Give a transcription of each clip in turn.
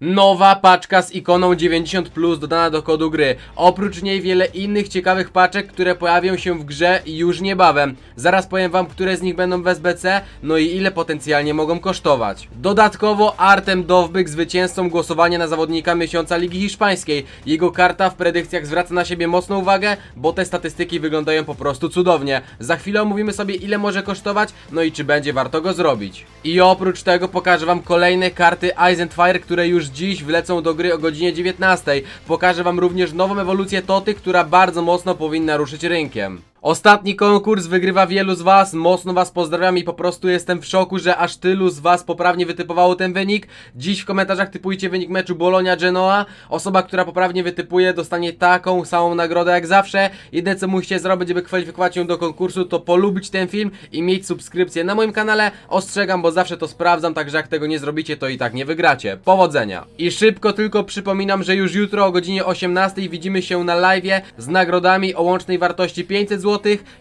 Nowa paczka z ikoną 90 plus dodana do kodu gry. Oprócz niej wiele innych ciekawych paczek, które pojawią się w grze już niebawem. Zaraz powiem wam, które z nich będą w SBC, no i ile potencjalnie mogą kosztować. Dodatkowo Artem Dowbyk zwycięzcą głosowania na zawodnika miesiąca Ligi Hiszpańskiej. Jego karta w predykcjach zwraca na siebie mocną uwagę, bo te statystyki wyglądają po prostu cudownie. Za chwilę omówimy sobie ile może kosztować, no i czy będzie warto go zrobić. I oprócz tego pokażę wam kolejne karty Ice and Fire, które już dziś wlecą do gry o godzinie 19. Pokażę wam również nową ewolucję Toty, która bardzo mocno powinna ruszyć rynkiem. Ostatni konkurs wygrywa wielu z was, mocno was pozdrawiam i po prostu jestem w szoku, że aż tylu z was poprawnie wytypowało ten wynik. Dziś w komentarzach typujcie wynik meczu Bolonia-Genoa. Osoba, która poprawnie wytypuje dostanie taką samą nagrodę jak zawsze. Jedyne co musicie zrobić, żeby kwalifikować się do konkursu to polubić ten film i mieć subskrypcję na moim kanale. Ostrzegam, bo zawsze to sprawdzam, także jak tego nie zrobicie to i tak nie wygracie. Powodzenia! I szybko tylko przypominam, że już jutro o godzinie 18 widzimy się na live z nagrodami o łącznej wartości 500 zł.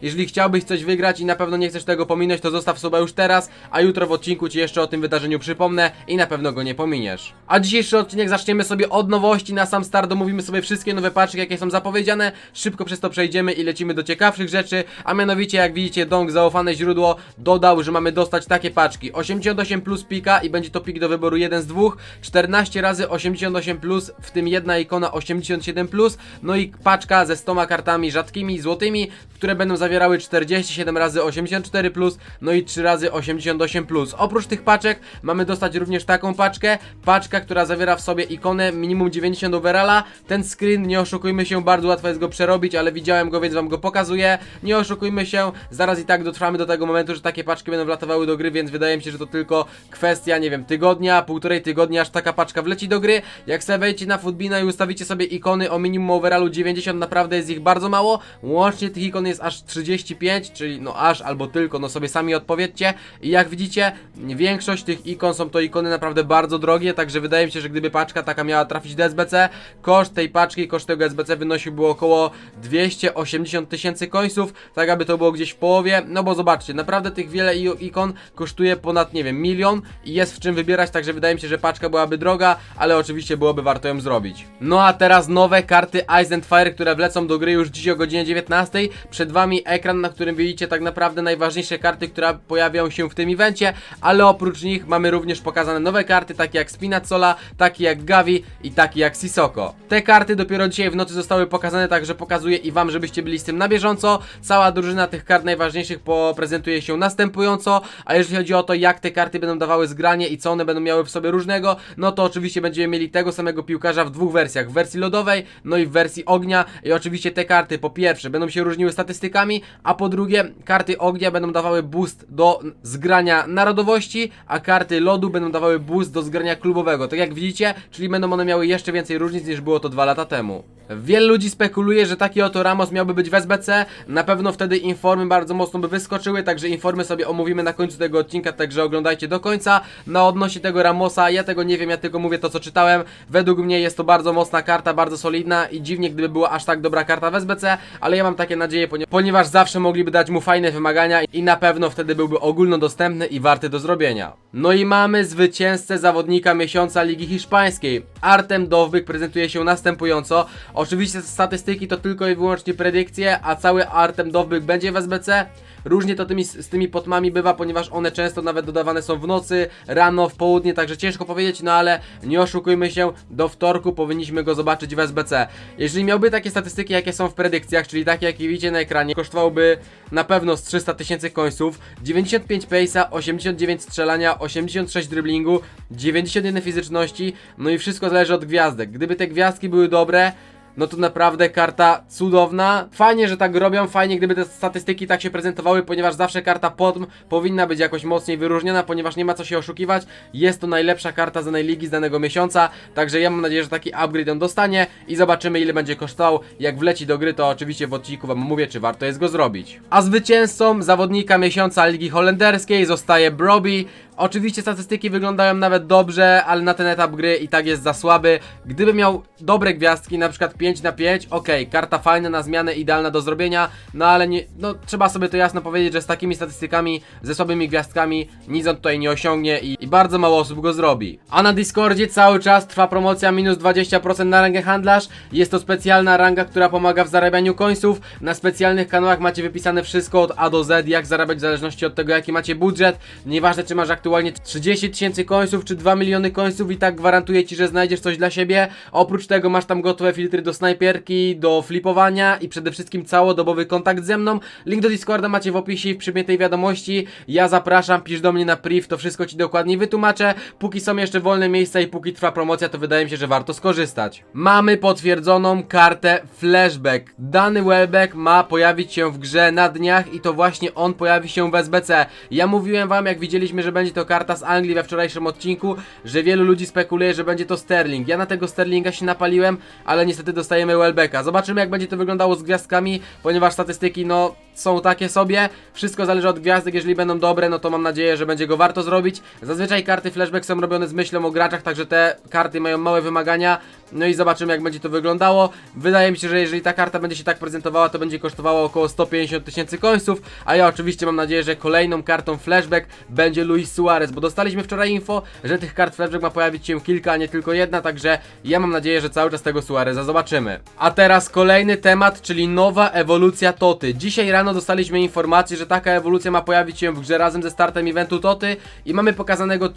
Jeżeli chciałbyś coś wygrać i na pewno nie chcesz tego pominąć, to zostaw suba już teraz, a jutro w odcinku Ci jeszcze o tym wydarzeniu przypomnę i na pewno go nie pominiesz. A dzisiejszy odcinek zaczniemy sobie od nowości. Na sam start omówimy sobie wszystkie nowe paczki, jakie są zapowiedziane. Szybko przez to przejdziemy i lecimy do ciekawszych rzeczy, a mianowicie jak widzicie Dong, zaufane źródło, dodał, że mamy dostać takie paczki. 88 plus pika i będzie to pik do wyboru jeden z dwóch, 14 razy 88 plus, w tym jedna ikona 87 plus, no i paczka ze 100 kartami rzadkimi, złotymi, które będą zawierały 47 razy 84 plus, no i 3 razy 88 plus. Oprócz tych paczek mamy dostać również taką paczkę, paczka, która zawiera w sobie ikonę minimum 90 overalla. Ten screen, nie oszukujmy się, bardzo łatwo jest go przerobić, ale widziałem go, więc wam go pokazuję. Nie oszukujmy się, zaraz i tak dotrwamy do tego momentu, że takie paczki będą wlatywały do gry, więc wydaje mi się, że to tylko kwestia, nie wiem, tygodnia, półtorej tygodnia, aż taka paczka wleci do gry. Jak sobie wejdziecie na Footbina i ustawicie sobie ikony o minimum overallu 90, naprawdę jest ich bardzo mało. Łącznie tych ikon jest aż 35, czyli no aż albo tylko, no sobie sami odpowiedzcie. I jak widzicie, większość tych ikon są to ikony naprawdę bardzo drogie, także wydaje mi się, że gdyby paczka taka miała trafić do SBC, koszt tej paczki, koszt tego SBC wynosiłby około 280 tysięcy końców, tak aby to było gdzieś w połowie, no bo zobaczcie, naprawdę tych wiele ikon kosztuje ponad, nie wiem, milion i jest w czym wybierać, także wydaje mi się, że paczka byłaby droga, ale oczywiście byłoby warto ją zrobić. No a teraz nowe karty Ice and Fire, które wlecą do gry już dziś o godzinie 19. Przed wami ekran, na którym widzicie tak naprawdę najważniejsze karty, które pojawią się w tym evencie, ale oprócz nich mamy również pokazane nowe karty, takie jak Spinazzola, takie jak Gavi i takie jak Sisoko. Te karty dopiero dzisiaj w nocy zostały pokazane, także pokazuję i wam, żebyście byli z tym na bieżąco. Cała drużyna tych kart najważniejszych prezentuje się następująco, a jeżeli chodzi o to, jak te karty będą dawały zgranie i co one będą miały w sobie różnego, no to oczywiście będziemy mieli tego samego piłkarza w dwóch wersjach, w wersji lodowej, no i w wersji ognia i oczywiście te karty po pierwsze będą się różniły statystykami, a po drugie karty ognia będą dawały boost do zgrania narodowości, a karty lodu będą dawały boost do zgrania klubowego, tak jak widzicie, czyli będą one miały jeszcze więcej różnic niż było to dwa lata temu. Wielu ludzi spekuluje, że taki oto Ramos miałby być w SBC, na pewno wtedy informy bardzo mocno by wyskoczyły, także informy sobie omówimy na końcu tego odcinka, także oglądajcie do końca. Na odnośnie tego Ramosa, ja tego nie wiem, ja tylko mówię to co czytałem, według mnie jest to bardzo mocna karta, bardzo solidna i dziwnie gdyby była aż tak dobra karta w SBC, ale ja mam takie nadzieje, ponie- ponieważ zawsze mogliby dać mu fajne wymagania i na pewno wtedy byłby ogólnodostępny i warty do zrobienia. No i mamy zwycięzcę zawodnika miesiąca Ligi Hiszpańskiej. Artem Dowbyk prezentuje się następująco. Oczywiście statystyki to tylko i wyłącznie predykcje, a cały Artem Dowbyk będzie w SBC. Różnie to tymi, z tymi potmami bywa, ponieważ one często nawet dodawane są w nocy, rano, w południe, także ciężko powiedzieć, no ale nie oszukujmy się, do wtorku powinniśmy go zobaczyć w SBC. Jeżeli miałby takie statystyki, jakie są w predykcjach, czyli takie, jakie widzicie na ekranie, kosztowałby na pewno z 300 tysięcy końców, 95 pace'a, 89 strzelania, 86 driblingu, 91 fizyczności, no i wszystko zależy od gwiazdek. Gdyby te gwiazdki były dobre, no to naprawdę karta cudowna. Fajnie, że tak robią, fajnie gdyby te statystyki tak się prezentowały, ponieważ zawsze karta PODM powinna być jakoś mocniej wyróżniona, ponieważ nie ma co się oszukiwać. Jest to najlepsza karta z danej ligi z danego miesiąca, także ja mam nadzieję, że taki upgrade on dostanie i zobaczymy ile będzie kosztował. Jak wleci do gry, to oczywiście w odcinku wam mówię, czy warto jest go zrobić. A zwycięzcą zawodnika miesiąca Ligi Holenderskiej zostaje Broby. Oczywiście statystyki wyglądają nawet dobrze, ale na ten etap gry i tak jest za słaby. Gdyby miał dobre gwiazdki, na przykład 5 na 5, okej, karta fajna na zmianę, idealna do zrobienia, no ale nie, no trzeba sobie to jasno powiedzieć, że z takimi statystykami, ze słabymi gwiazdkami nic on tutaj nie osiągnie i, i bardzo mało osób go zrobi. A na Discordzie cały czas trwa promocja minus 20% na rangę handlarz. Jest to specjalna ranga, która pomaga w zarabianiu końców. Na specjalnych kanałach macie wypisane wszystko od A do Z, jak zarabiać w zależności od tego, jaki macie budżet. Nieważne, czy masz aktualnie 30 tysięcy końców, czy 2 miliony końców i tak gwarantuję Ci, że znajdziesz coś dla siebie. Oprócz tego masz tam gotowe filtry do snajperki, do flipowania i przede wszystkim całodobowy kontakt ze mną. Link do Discorda macie w opisie i w przymiętej wiadomości. Ja zapraszam, pisz do mnie na priv, to wszystko Ci dokładnie wytłumaczę. Póki są jeszcze wolne miejsca i póki trwa promocja, to wydaje mi się, że warto skorzystać. Mamy potwierdzoną kartę Flashback. Dany Wellback ma pojawić się w grze na dniach i to właśnie on pojawi się w SBC. Ja mówiłem Wam, jak widzieliśmy, że będzie to karta z Anglii we wczorajszym odcinku, że wielu ludzi spekuluje, że będzie to Sterling. Ja na tego Sterlinga się napaliłem, ale niestety dostajemy Wellbacka. Zobaczymy, jak będzie to wyglądało z gwiazdkami, ponieważ statystyki, no, są takie sobie. Wszystko zależy od gwiazdek, jeżeli będą dobre, no to mam nadzieję, że będzie go warto zrobić. Zazwyczaj karty flashback są robione z myślą o graczach, także te karty mają małe wymagania. No i zobaczymy, jak będzie to wyglądało. Wydaje mi się, że jeżeli ta karta będzie się tak prezentowała, to będzie kosztowała około 150 tysięcy końców. A ja oczywiście mam nadzieję, że kolejną kartą flashback będzie Luis Suarez, bo dostaliśmy wczoraj info, że tych kart flashback ma pojawić się kilka, a nie tylko jedna, także ja mam nadzieję, że cały czas tego Suareza zobaczymy. A teraz kolejny temat, czyli nowa ewolucja Toty. Dzisiaj rano dostaliśmy informację, że taka ewolucja ma pojawić się w grze razem ze startem eventu Toty i mamy pokazanego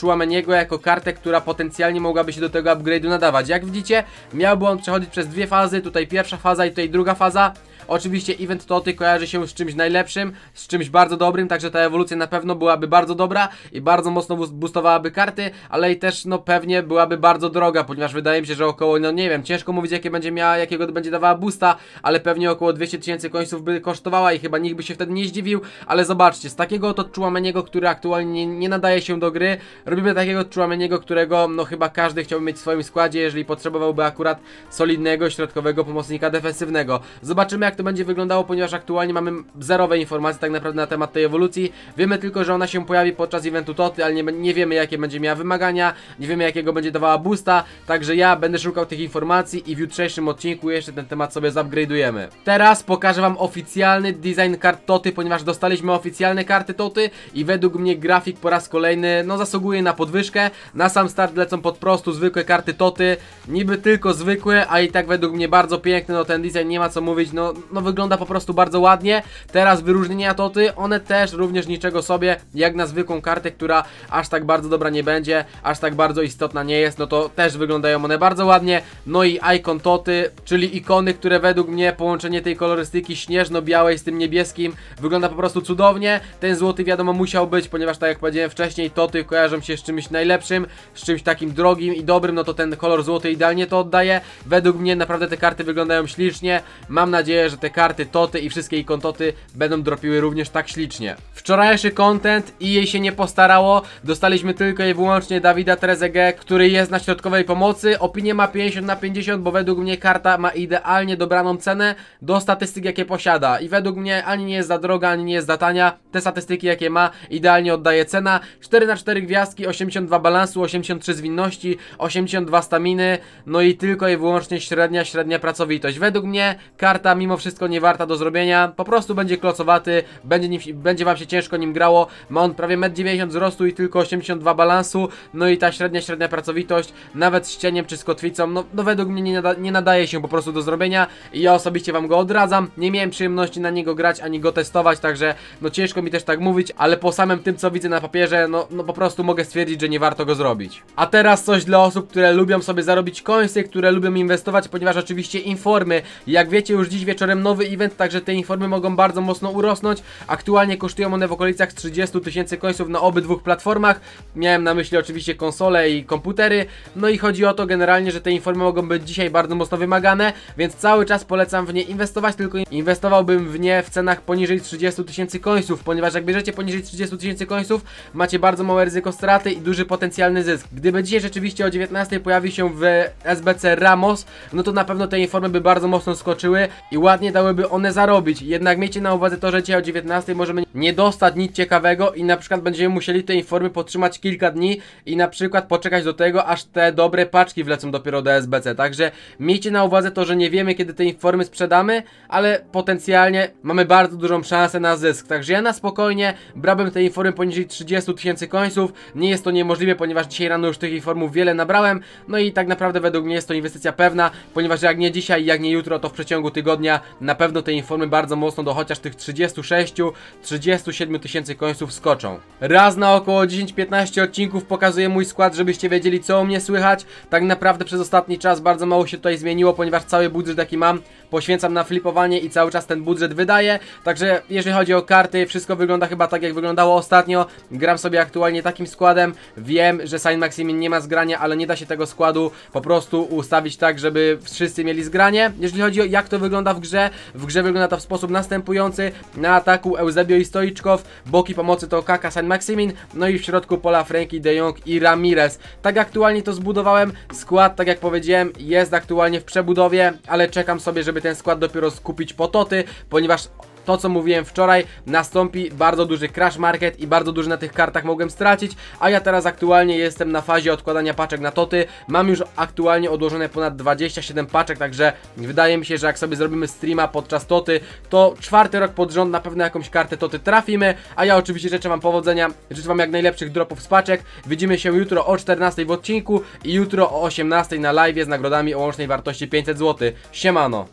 Chouameniego jako kartę, która potencjalnie mogłaby się do tego upgrade'u Jak widzicie, miałby on przechodzić przez dwie fazy, tutaj pierwsza faza i tutaj druga faza. Oczywiście event Toty kojarzy się z czymś najlepszym, z czymś bardzo dobrym, także ta ewolucja na pewno byłaby bardzo dobra i bardzo mocno boostowałaby karty, ale i też no pewnie byłaby bardzo droga, ponieważ wydaje mi się, że około, no nie wiem, ciężko mówić jakie będzie miała, jakiego będzie dawała boosta, ale pewnie około 200 tysięcy końców by kosztowała i chyba nikt by się wtedy nie zdziwił, ale zobaczcie, z takiego oto Chouameniego, który aktualnie nie, nie nadaje się do gry, robimy takiego Chouameniego, którego no chyba każdy chciałby mieć w swoim składzie, jeżeli potrzebowałby akurat solidnego, środkowego pomocnika defensywnego. Zobaczymy jak to będzie wyglądało, ponieważ aktualnie mamy zerowe informacje tak naprawdę na temat tej ewolucji. Wiemy tylko, że ona się pojawi podczas eventu Toty, ale nie, nie wiemy jakie będzie miała wymagania, nie wiemy jakiego będzie dawała boosta, także ja będę szukał tych informacji i w jutrzejszym odcinku jeszcze ten temat sobie zupgrade'ujemy. Teraz pokażę wam oficjalny design kart Toty, ponieważ dostaliśmy oficjalne karty Toty i według mnie grafik po raz kolejny no zasługuje na podwyżkę. Na sam start lecą pod prostu zwykłe karty Toty, niby tylko zwykłe, a i tak według mnie bardzo piękny, no ten design nie ma co mówić, no, no wygląda po prostu bardzo ładnie. Teraz wyróżnienia Toty, one też również niczego sobie, jak na zwykłą kartę, która aż tak bardzo dobra nie będzie, aż tak bardzo istotna nie jest, no to też wyglądają one bardzo ładnie. No i Icon Toty, czyli ikony, które według mnie połączenie tej kolorystyki śnieżno-białej z tym niebieskim wygląda po prostu cudownie. Ten złoty wiadomo musiał być, ponieważ tak jak powiedziałem wcześniej, Toty kojarzą się z czymś najlepszym, z czymś takim drogim i dobrym, no to ten kolor złoty idealnie to oddaje. Według mnie naprawdę te karty wyglądają ślicznie. Mam nadzieję, że te karty Toty i wszystkie ikon Toty będą dropiły również tak ślicznie. Wczorajszy content i jej się nie postarało. Dostaliśmy tylko i wyłącznie Dawida Trezege, który jest na środkowej pomocy. Opinię ma 50 na 50, bo według mnie karta ma idealnie dobraną cenę do statystyk, jakie posiada. I według mnie ani nie jest za droga, ani nie jest za tania. Te statystyki, jakie ma, idealnie oddaje cena. 4 na 4 gwiazdki, 82 balansu, 83 zwinności, 82 staminy, no i tylko i wyłącznie średnia, średnia pracowitość. Według mnie karta mimo wszystko nie warta do zrobienia, po prostu będzie klocowaty, będzie, nim, będzie wam się ciężko nim grało. Ma on prawie 1,90 m wzrostu i tylko 82 balansu, no i ta średnia, średnia pracowitość, nawet z cieniem czy z kotwicą, no, no według mnie nie, nada, nie nadaje się po prostu do zrobienia i ja osobiście wam go odradzam. Nie miałem przyjemności na niego grać ani go testować, także no ciężko mi też tak mówić, ale po samym tym co widzę na papierze, no, no po prostu mogę stwierdzić, że nie warto go zrobić. A teraz coś dla osób, które lubią sobie zarobić końsy, które lubią inwestować, ponieważ oczywiście informy, jak wiecie już dziś wieczorem nowy event, także te informy mogą bardzo mocno urosnąć. Aktualnie kosztują one w okolicach 30 tysięcy końców na obydwu platformach. Miałem na myśli oczywiście konsole i komputery. No i chodzi o to generalnie, że te informy mogą być dzisiaj bardzo mocno wymagane, więc cały czas polecam w nie inwestować, tylko inwestowałbym w nie w cenach poniżej 30 tysięcy końców, ponieważ jak bierzecie poniżej 30 tysięcy końców, macie bardzo małe ryzyko straty i duży potencjalny zysk. Gdyby dzisiaj rzeczywiście o 19 pojawił się w SBC Ramos, no to na pewno te informy by bardzo mocno skoczyły i ładnie ładnie dałyby one zarobić. Jednak miejcie na uwadze to, że dzisiaj o 19 możemy nie dostać nic ciekawego i na przykład będziemy musieli te informy podtrzymać kilka dni i na przykład poczekać do tego, aż te dobre paczki wlecą dopiero do SBC. Także miejcie na uwadze to, że nie wiemy kiedy te informy sprzedamy, ale potencjalnie mamy bardzo dużą szansę na zysk. Także ja na spokojnie brałbym te informy poniżej 30 tysięcy końców. Nie jest to niemożliwe, ponieważ dzisiaj rano już tych informów wiele nabrałem. No i tak naprawdę według mnie jest to inwestycja pewna, ponieważ jak nie dzisiaj, jak nie jutro, to w przeciągu tygodnia na pewno te informy bardzo mocno do chociaż tych 36-37 tysięcy końców skoczą. Raz na około 10-15 odcinków pokazuję mój skład, żebyście wiedzieli co u mnie słychać. Tak naprawdę przez ostatni czas bardzo mało się tutaj zmieniło, ponieważ cały budżet jaki mam poświęcam na flipowanie i cały czas ten budżet wydaję. Także jeżeli chodzi o karty, wszystko wygląda chyba tak jak wyglądało ostatnio. Gram sobie aktualnie takim składem. Wiem, że Saint Maximin nie ma zgrania, ale nie da się tego składu po prostu ustawić tak, żeby wszyscy mieli zgranie. Jeżeli chodzi o jak to wygląda w grze, w grze wygląda to w sposób następujący. Na ataku Eusebio i Stoiczkow, boki pomocy to Kaka Saint Maximin, no i w środku pola Frankie de Jong i Ramirez. Tak aktualnie to zbudowałem. Skład, tak jak powiedziałem, jest aktualnie w przebudowie, ale czekam sobie, żeby ten skład dopiero skupić po toty, ponieważ to co mówiłem wczoraj, nastąpi bardzo duży crash market i bardzo duży na tych kartach mogłem stracić, a ja teraz aktualnie jestem na fazie odkładania paczek na toty. Mam już aktualnie odłożone ponad 27 paczek, także wydaje mi się, że jak sobie zrobimy streama podczas toty, to czwarty rok pod rząd na pewno jakąś kartę toty trafimy, a ja oczywiście życzę wam powodzenia, życzę wam jak najlepszych dropów z paczek. Widzimy się jutro o 14 w odcinku i jutro o 18 na live z nagrodami o łącznej wartości 500 zł. Siemano!